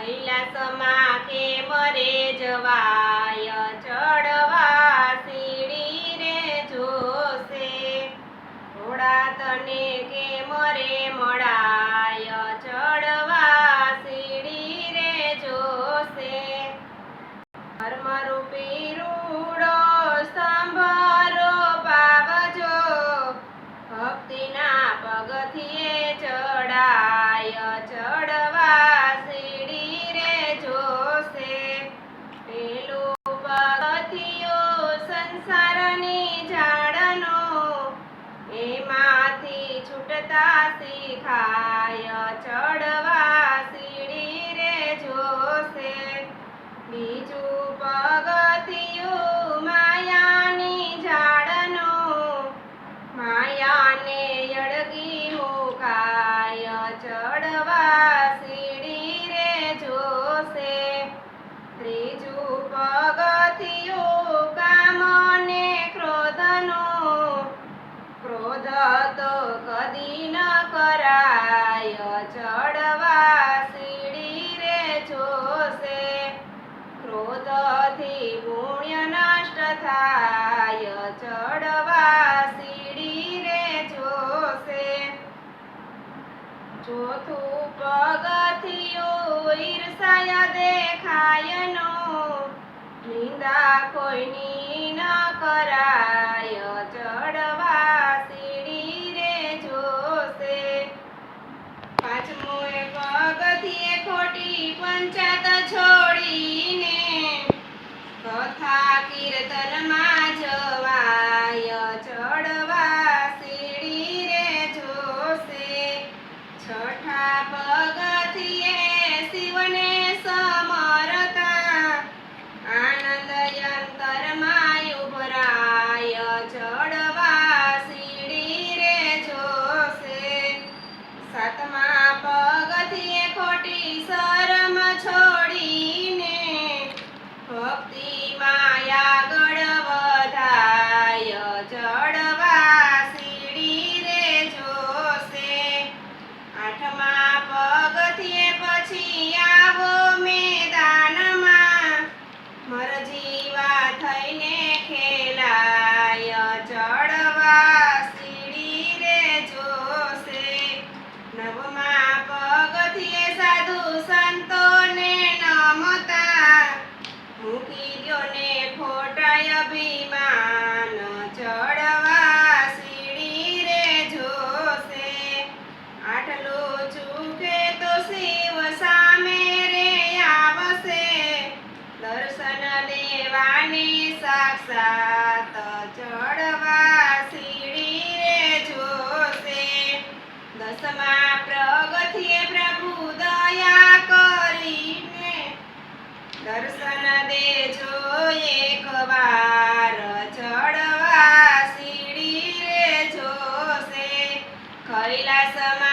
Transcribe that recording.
કૈલાસમાં કે મરે જવાય છૂટતા શીખાય, ચડવા સીડી જોશે. બીજું માયાની ઝાડનું, માયાને અડગી મુકાય, ચડવા સીડી રે જોશે. ત્રીજું પગથિયું કામને ક્રોધનું ક્રોધ તો કદી ન કરાય ચડવા સીડી રે જોશે ક્રોધથી પુણ્ય નષ્ટ થાય ચડવા સીડી રે જોશે ચોથું પગથિયું ઈર્ષાય દેખાય નો નિંદા કોઈની ન કરાય મૂકી તો શિવ સામે રે આવશે. દર્શન દેવાની સાક્ષાત ચડવા સીડી જોશે. દસમા દેજો એકવાર ચડવા સીડી રે જોશે. કૈલાસમાં